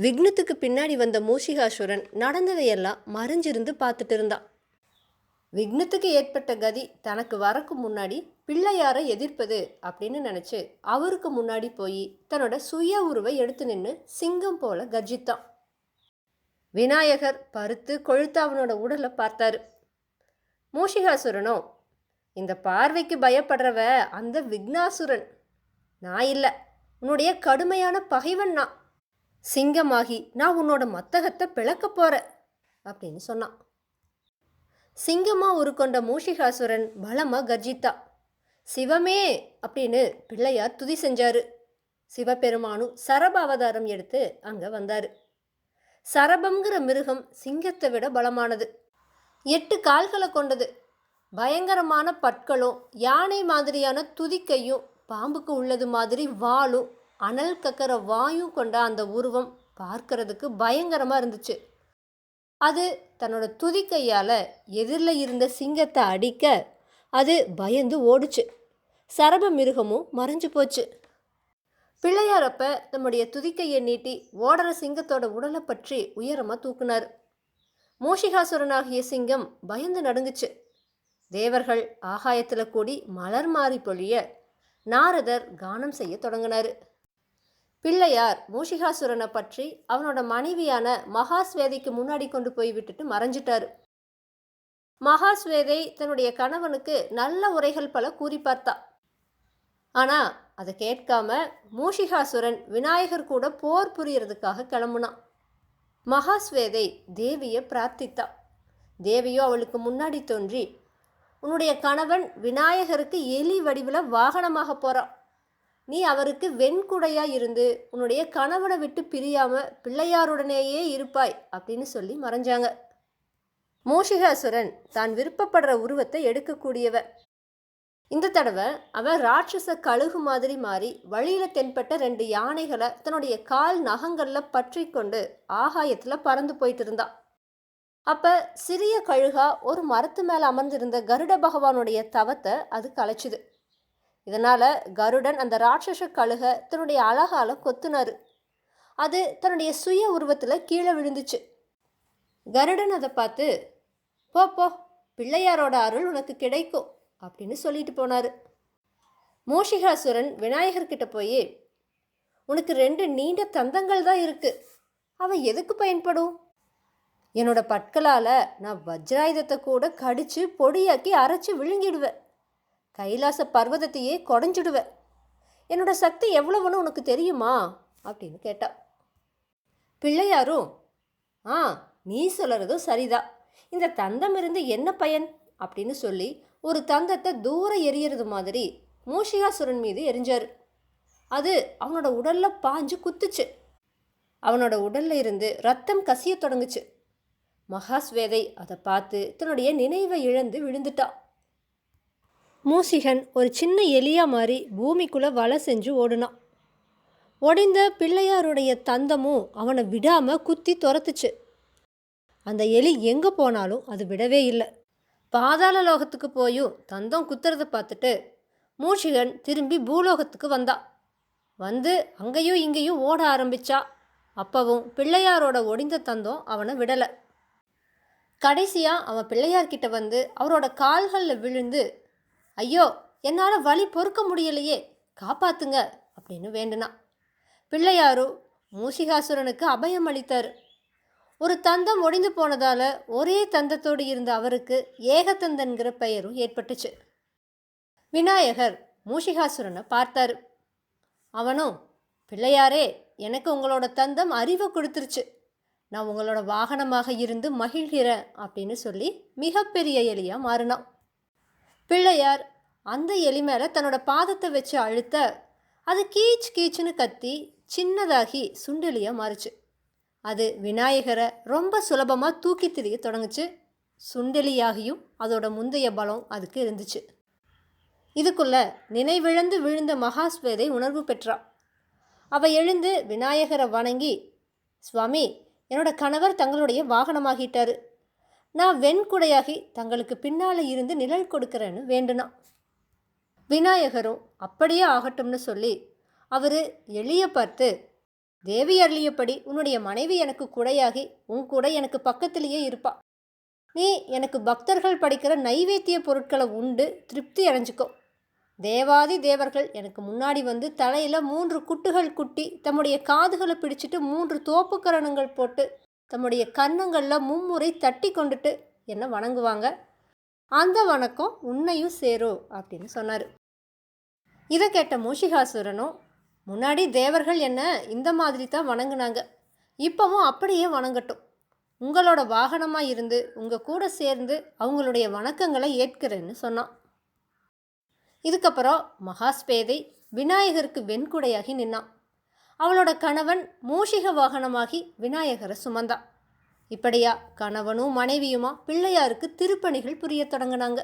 விக்னத்துக்கு பின்னாடி வந்த மூஷிகாசுரன் நடந்ததையெல்லாம் மறைஞ்சிருந்து பார்த்துட்டு இருந்தான் விக்னத்துக்கு ஏற்பட்ட கதி தனக்கு வரக்கு முன்னாடி பிள்ளையாரை எதிர்ப்பது அப்படின்னு நினச்சி அவருக்கு முன்னாடி போய் தன்னோட சுய உருவை எடுத்து நின்று சிங்கம் போல கர்ஜித்தான். விநாயகர் பருத்து கொழுத்து அவனோட உடலை பார்த்தாரு. மூஷிகாசுரனோ இந்த பார்வைக்கு பயப்படுறவ அந்த விக்னாசுரன். நான் இல்லை. உன்னுடைய கடுமையான பகைவன் நான். சிங்கமாகி நான் உன்னோட மத்தகத்தை பிளக்க போகிறேன் அப்படின்னு சொன்னான். சிங்கமாக உருக்கொண்ட மூஷிகாசுரன் பலமா கர்ஜித்தா. சிவமே அப்படின்னு பிள்ளையார் துதி செஞ்சாரு. சிவபெருமானும் சரப அவதாரம் எடுத்து அங்கே வந்தார். சரபம்ங்கிற மிருகம் சிங்கத்தை விட பலமானது. எட்டு கால்களை கொண்டது. பயங்கரமான பற்களும் யானை மாதிரியான துதிக்கையும் பாம்புக்கு உள்ளது மாதிரி வாளும் அனல் கக்கற வாயும் கொண்ட அந்த உருவம் பார்க்கறதுக்கு பயங்கரமாக இருந்துச்சு. அது தன்னோட துதிக்கையால் எதிரில் இருந்த சிங்கத்தை அடிக்க அது பயந்து ஓடுச்சு. சரப மிருகமும் மறைஞ்சு போச்சு. பிள்ளையாரப்ப நம்முடைய துதிக்கையை நீட்டி ஓடுற சிங்கத்தோட உடலை பற்றி உயரமாக தூக்குனார். மூஷிகாசுரனாகிய சிங்கம் பயந்து நடுங்குச்சு. தேவர்கள் ஆகாயத்தில் கூடி மலர் மாறி பொழிய நாரதர் கானம் செய்ய தொடங்கினார். பிள்ளையார் மூஷிகாசுரனை பற்றி அவனோட மனைவியான மகாஸ்வேதைக்கு முன்னாடி கொண்டு போய் விட்டுட்டு மறைஞ்சிட்டாரு. மகாஸ்வேதை தன்னுடைய கணவனுக்கு நல்ல உரைகள் பல கூறி பார்த்தா. ஆனால் அதை கேட்காம மூஷிகாசுரன் விநாயகர் கூட போர் புரியறதுக்காக கிளம்புனான். மகாஸ்வேதை தேவியை பிரார்த்தித்தா. தேவியோ அவளுக்கு முன்னாடி தோன்றி உன்னுடைய கணவன் விநாயகருக்கு எலி வடிவில் வாகனமாக போகிறான் நீ அவருக்கு வெண்குடையா இருந்து உன்னுடைய கணவனை விட்டு பிரியாம பிள்ளையாருடனேயே இருப்பாய் அப்படின்னு சொல்லி மறைஞ்சாங்க. மூஷிகாசுரன் தான் விருப்பப்படுற உருவத்தை எடுக்கக்கூடியவ இந்த தடவை அவன் ராட்சச கழுகு மாதிரி மாறி வழியில தென்பட்ட ரெண்டு யானைகளை தன்னுடைய கால் நகங்கள்ல பற்றி கொண்டு ஆகாயத்துல பறந்து போயிட்டு இருந்தான். அப்ப சிறிய கழுகா ஒரு மரத்து மேல அமர்ந்திருந்த கருட பகவானுடைய தவத்தை அது கலைச்சுது. இதனால் கருடன் அந்த ராட்சச கழுக தன்னுடைய அழகால கொத்துனாரு. அது தன்னுடைய சுய உருவத்தில் கீழே விழுந்துச்சு. கருடன் அதை பார்த்து போ போ பிள்ளையாரோட அருள் உனக்கு கிடைக்கும் அப்படின்னு சொல்லிட்டு போனார். மூஷிகாசுரன் விநாயகர்கிட்ட போய் உனக்கு ரெண்டு நீண்ட தந்தங்கள் தான் இருக்குது அவன் எதுக்கு பயன்படும்? என்னோட பற்களால் நான் வஜ்ராயுதத்தை கூட கடித்து பொடியாக்கி அரைச்சி விழுங்கிடுவேன். கைலாச பர்வதத்தையே குடஞ்சிடுவேன் என்னோட சக்தி எவ்வளவுன்னு உனக்கு தெரியுமா? அப்படின்னு கேட்டா. பிள்ளையாரும் ஆ நீ சொல்கிறதும் சரிதான். இந்த தந்தம் இருந்து என்ன பயன்? அப்படின்னு சொல்லி ஒரு தந்தத்தை தூரம் எரியறது மாதிரி மூஷிகாசுரன் மீது எரிஞ்சார். அது அவனோட உடல்ல பாஞ்சு குத்துச்சு. அவனோட உடல்ல இருந்து ரத்தம் கசிய தொடங்குச்சு. மகாஸ்வேதை அதை பார்த்து தன்னுடைய நினைவை இழந்து விழுந்துட்டான் மூசிகன் ஒரு சின்ன எலியா மாதிரி பூமிக்குள்ளே வலை செஞ்சு ஓடுனான். ஒடிந்த பிள்ளையாருடைய தந்தமும் அவனை விடாமல் குத்தி துரத்துச்சு. அந்த எலி எங்கே போனாலும் அது விடவே இல்லை. பாதாள லோகத்துக்கு போயும் தந்தம் குத்துறத பார்த்துட்டு மூஷிகன் திரும்பி பூலோகத்துக்கு வந்தா. வந்து அங்கேயும் இங்கேயும் ஓட ஆரம்பிச்சா. அப்பவும் பிள்ளையாரோட ஒடிந்த தந்தம் அவனை விடலை. கடைசியாக அவன் பிள்ளையார்கிட்ட வந்து அவரோட கால்களில் விழுந்து ஐயோ என்னால் வலி பொறுக்க முடியலையே காப்பாத்துங்க அப்படின்னு வேண்டுனா பிள்ளையாரு மூசிகாசுரனுக்கு அபயம் அளித்தார். ஒரு தந்தம் ஒடிந்து போனதால் ஒரே தந்தத்தோடு இருந்த அவருக்கு ஏகதந்தன்கிற பெயரும் ஏற்பட்டுச்சு. விநாயகர் மூஷிகாசுரனை பார்த்தாரு. அவனும் பிள்ளையாரே எனக்கு உங்களோட தந்தம் அறிவை கொடுத்துருச்சு. நான் உங்களோட வாகனமாக இருந்து மகிழ்கிறேன் அப்படின்னு சொல்லி மிகப்பெரிய எலியாக மாறினான். பிள்ளையார் அந்த எலி மேலே தன்னோட பாதத்தை வச்சு அழுத்த அது கீச் கீச்சுன்னு கத்தி சின்னதாகி சுண்டெலியாக மாறுச்சு. அது விநாயகரை ரொம்ப சுலபமாக தூக்கி திரிய தொடங்குச்சு. சுண்டெலியாகியும் அதோட முந்தைய பலம் அதுக்கு இருந்துச்சு. இதுக்குள்ள நினைவிழந்து விழுந்த மகாஸ்வேதை உணர்வு பெற்றா. அவ எழுந்து விநாயகரை வணங்கி சுவாமி என்னோட கணவர் தங்களுடைய வாகனமாகிட்டாரு. நான் வெண்குடையாகி தங்களுக்கு பின்னால் இருந்து நிழல் கொடுக்குறேன்னு வேண்டுனான் விநாயகரும் அப்படியே ஆகட்டும்னு சொல்லி அவர் எளிய பார்த்து தேவி அருளியபடி உன்னுடைய மனைவி எனக்கு குடையாகி உன் கூட எனக்கு பக்கத்திலேயே இருப்பா. நீ எனக்கு பக்தர்கள் படிக்கிற நைவேத்திய பொருட்களை உண்டு திருப்தி அடைஞ்சுக்கோ. தேவாதி தேவர்கள் எனக்கு முன்னாடி வந்து தலையில் மூன்று குட்டுகள் குட்டி தம்முடைய காதுகளை பிடிச்சிட்டு மூன்று தோப்புக்கரணங்கள் போட்டு தம்முடைய கன்னங்களில் மும்முறை தட்டி கொண்டுட்டு என்னை வணங்குவாங்க. அந்த வணக்கம் உன்னையும் சேரும் அப்படின்னு சொன்னார். இதை கேட்ட மூஷிகாசுரனும் முன்னாடி தேவர்கள் என்ன இந்த மாதிரி தான் வணங்குனாங்க. இப்போவும் அப்படியே வணங்கட்டும். உங்களோட வாகனமாக இருந்து உங்கள் கூட சேர்ந்து அவங்களுடைய வணக்கங்களை ஏற்கிறேன்னு சொன்னான். இதுக்கப்புறம் மகாஸ்பேதை விநாயகருக்கு வெண்குடையாகி நின்னான். அவளோட கணவன் மூஷிக வாகனமாகி விநாயகரை சுமந்தான். இப்படியா கணவனும் மனைவியுமா பிள்ளையாருக்கு திருப்பணிகள் புரிய தொடங்கினாங்க.